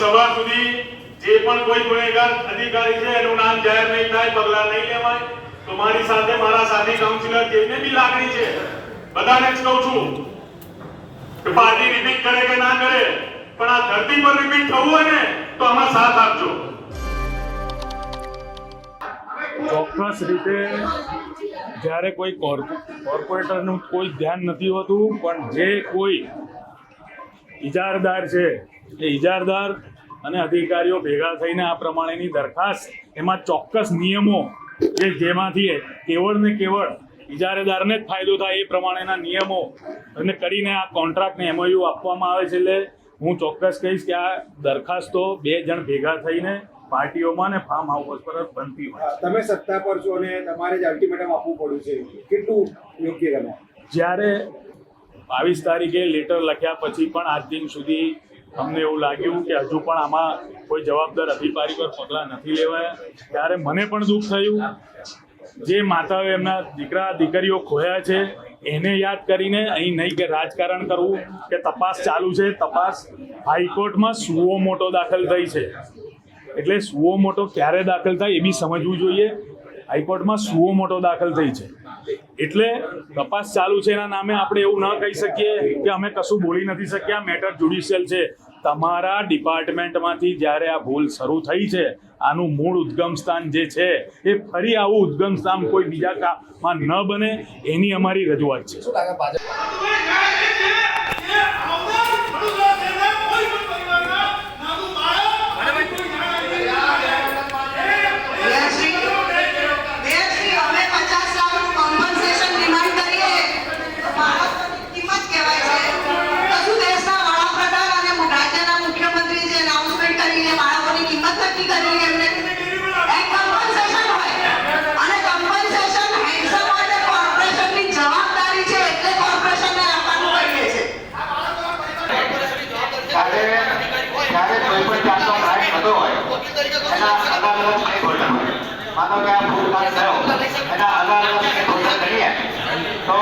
સભા સુધી જે પણ કોઈ ગુનેગાર અધિકારી છે, એનું નામ જાહેર નહીં થાય, પગલાં નહીં લેવાય, તો મારી સાથે મારા સાથી કાઉન્સિલર જેમને બી લાગણી છે, બધાને જ કહું છું કે પાર્ટી રિપીટ કરે કે ના કરે, પણ આ ધરતી પર રિપીટ થવું હોય ને, તો આમાં સાથ આપજો. ચોક્કસ રીતે જ્યારે કોઈ કોર્પોરેટરનું કોઈ ધ્યાન નથી હોતું, પણ જે કોઈ ઇજારદાર છે એ ઇજારદાર અને અધિકારીઓ ભેગા થઈને આ પ્રમાણેની દરખાસ્ત એમાં ચોક્કસ નિયમો કે જેમાંથી કેવળ ને કેવળ ઇજારેદારને જ ફાયદો થાય એ પ્રમાણેના નિયમો અને કરીને આ કોન્ટ્રાક્ટને એમઓયુ આપવામાં આવે છે એટલે હું ચોક્કસ કહીશ કે આ દરખાસ્તો બે જણ ભેગા થઈને પાર્ટીઓમાં ને ફાર્મ હાઉસ પર બનતી હોય તમે સત્તા પર છો અને તમારે જ અલ્ટિમેટમ આપવું પડ્યું છે. કેટલું યોગ્ય ગમે જ્યારે બાવીસ તારીખે લેટર લખ્યા પછી પણ આજ દિન સુધી અમને એવું લાગ્યું કે હજુ પણ આમાં કોઈ જવાબદાર અધિકારી પર પગલાં નથી લેવાયા. ત્યારે મને પણ દુઃખ થયું. જે માતાઓએ એમના દીકરા દીકરીઓ ખોયા છે, એને યાદ કરીને અહીં નહીં કે રાજકારણ કરવું, કે તપાસ ચાલુ છે. તપાસ હાઈકોર્ટમાં સુઓ મોટો દાખલ થઈ છે. એટલે સુઓ મોટો ક્યારે દાખલ થાય એ બી સમજવું જોઈએ. હાઈકોર્ટમાં સુઓ મોટો દાખલ થઈ છે. એટલે તપાસ ચાલુ છે એના નામે આપણે એવું ન કહી શકીએ કે અમે કશું બોલી નથી શક્યા મેટર જ્યુડિશિયલ છે. તમારા ડિપાર્ટમેન્ટમાંથી જ્યારે આ ભૂલ શરૂ થઈ છે, આનું મૂળ ઉદ્ગમ સ્થાન જે છે, એ ફરી આવું ઉદ્ગમ સ્થાન કોઈ બીજા કામમાં ન બને, એની અમારી રજૂઆત છે શું લાગે ભાજપ દયાશ્રી, દયાશ્રી, અમે 50 લાખનું compensation demand કરીએ. બાળકોની કિંમત કહેવાય છે. તો શું દેશના વડાપ્રધાન અને મુ- રાજ્યના મુખ્યમંત્રી જે announcement કરીને બાળકોની કિંમત નક્કી કરી એમને એક compensation હોય. અને compensation handsome હોય એટલે corporationની જવાબદારી છે એટલે corporationને આપવાનું કહીએ છીએ. ત્યારે ત્યારે કોઈ પણ જાતનો ક્રાઇમ થતો હોય એના અલગ અલગ સ્ટેકહોલ્ડર હોય માનો કે આ થયો. એના કરીએ. તો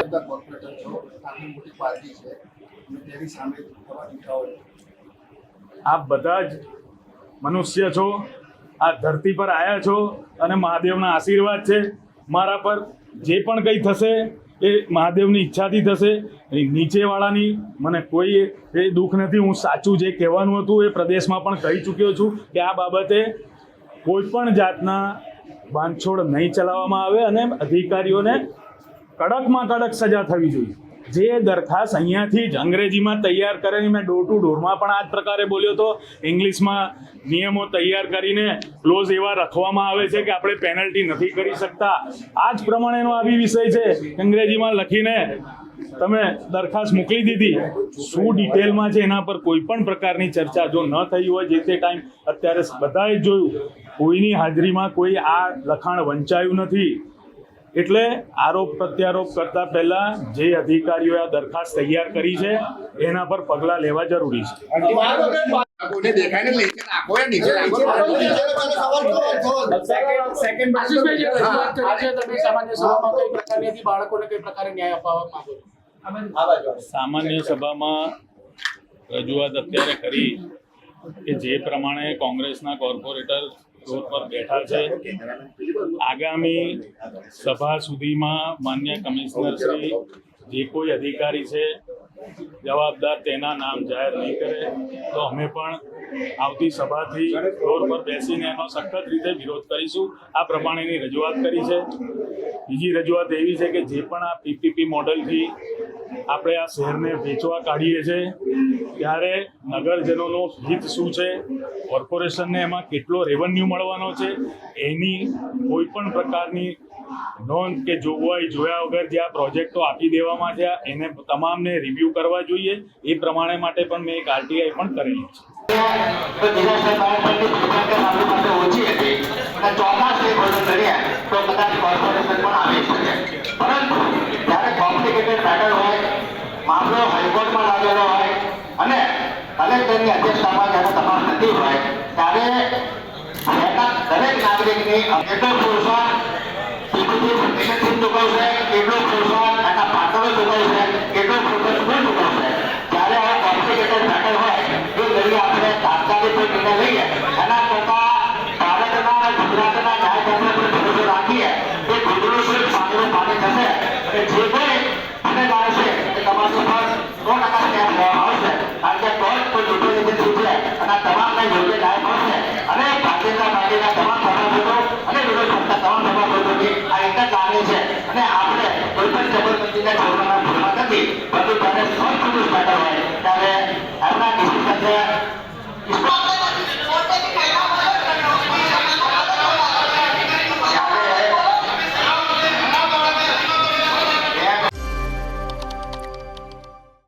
બધા કોર્પોરેટર છો આટલી મોટી પાર્ટી છે તેની સામે થવા દીધા હોય. આપ બધા જ મનુષ્ય છો આ ધરતી પર આવ્યા છો અને મહાદેવના આશીર્વાદ છે. મારા પર જે પણ કંઈ થશે એ મહાદેવની ઈચ્છાથી થશે. એ નીચેવાળાની મને કોઈ એ દુઃખ નથી. હું સાચું જે કહેવાનું હતું એ પ્રદેશમાં પણ કહી ચૂક્યો છું કે આ બાબતે કોઈ પણ જાતના બાંધછોડ નહીં ચલાવવામાં આવે અને અધિકારીઓને કડકમાં કડક સજા થવી જોઈએ. જે દરખાસ્ત અહીંયાથી જ અંગ્રેજીમાં તૈયાર કરીને મેં ડોર ટુ ડોરમાં પણ આ જ પ્રકારે બોલ્યો હતો ઇંગ્લિશમાં નિયમો તૈયાર કરીને ક્લોઝ એવા રખવામાં આવે છે કે આપણે પેનલ્ટી નથી કરી શકતા. આ જ પ્રમાણેનો આવી વિષય છે. અંગ્રેજીમાં લખીને તમે દરખાસ્ત મોકલી દીધી. શું ડિટેલમાં છે એના પર કોઈ પણ પ્રકારની ચર્ચા જો ન થઈ હોય, જે તે ટાઈમ અત્યારે બધાએ જોયું. કોઈની હાજરીમાં કોઈ આ લખાણ વંચાયું નથી. એટલે આરોપ પ્રત્યારોપ કરતા પહેલા જે અધિકારીઓએ આ દરખાસ્ત તૈયાર કરી છે એના પર પગલાં લેવા જરૂરી છે. કોઈને દેખાય ને નીચે નાખો યા નીચે નાખો. આશીષભાઈ જે રજૂઆત કરી છે તમે સામાન્ય સભામાં કઈ પ્રકારની હતી? બાળકોને કઈ પ્રકારે ન્યાય અપાવવા માંગો છો? સામાન્ય સભામાં રજૂઆત અત્યારે કરી કે જે પ્રમાણે કોંગ્રેસના કોર્પોરેટર રોડ પર બેઠા છે. આગામી સભા સુધીમાં માન્ય કમિશનર શ્રી જે કોઈ અધિકારી છે, જવાબદાર તેના નામ જાહેર નહીં કરે, તો અમે પણ આવતી સભાથી ફ્લોર પર બેસીને એનો સખત રીતે વિરોધ કરીશું. આ પ્રમાણેની રજૂઆત કરી છે. બીજી રજૂઆત એવી છે કે જે પણ આ પીપીપી મોડલથી આપણે આ શહેરને વેચવા કાઢીએ છીએ ત્યારે નગરજનોનો હિત શું છે? કોર્પોરેશનને એમાં કેટલો રેવન્યુ મળવાનો છે? એની કોઈ પણ પ્રકારની નોંધ કે જોગવાઈ જોયા વગર જે આ પ્રોજેક્ટો આપી દેવામાં છે, એને તમામને રિવ્યૂ કરવા જોઈએ. એ પ્રમાણે માટે પણ મેં એક આરટીઆઈ પણ કરેલી છે. ચોથા સ્ટેકહોલ્ડર કરીએ તો કદાચ કોર્પોરેશન પણ આવી શકે પરંતુ જ્યારે કોમ્પ્લિકેટેડ મેટર હોય મામલો હાઈકોર્ટમાં લાગેલો હોય અને કલેક્ટરની અધ્યક્ષતામાં જ્યારે તપાસ થતી હોય ત્યારે દરેક નાગરિકની કેટલો ચૂકવશે કેટલો પ્રોત્સાહન એના પાત્રો ચૂકવશે કેટલો Thank you.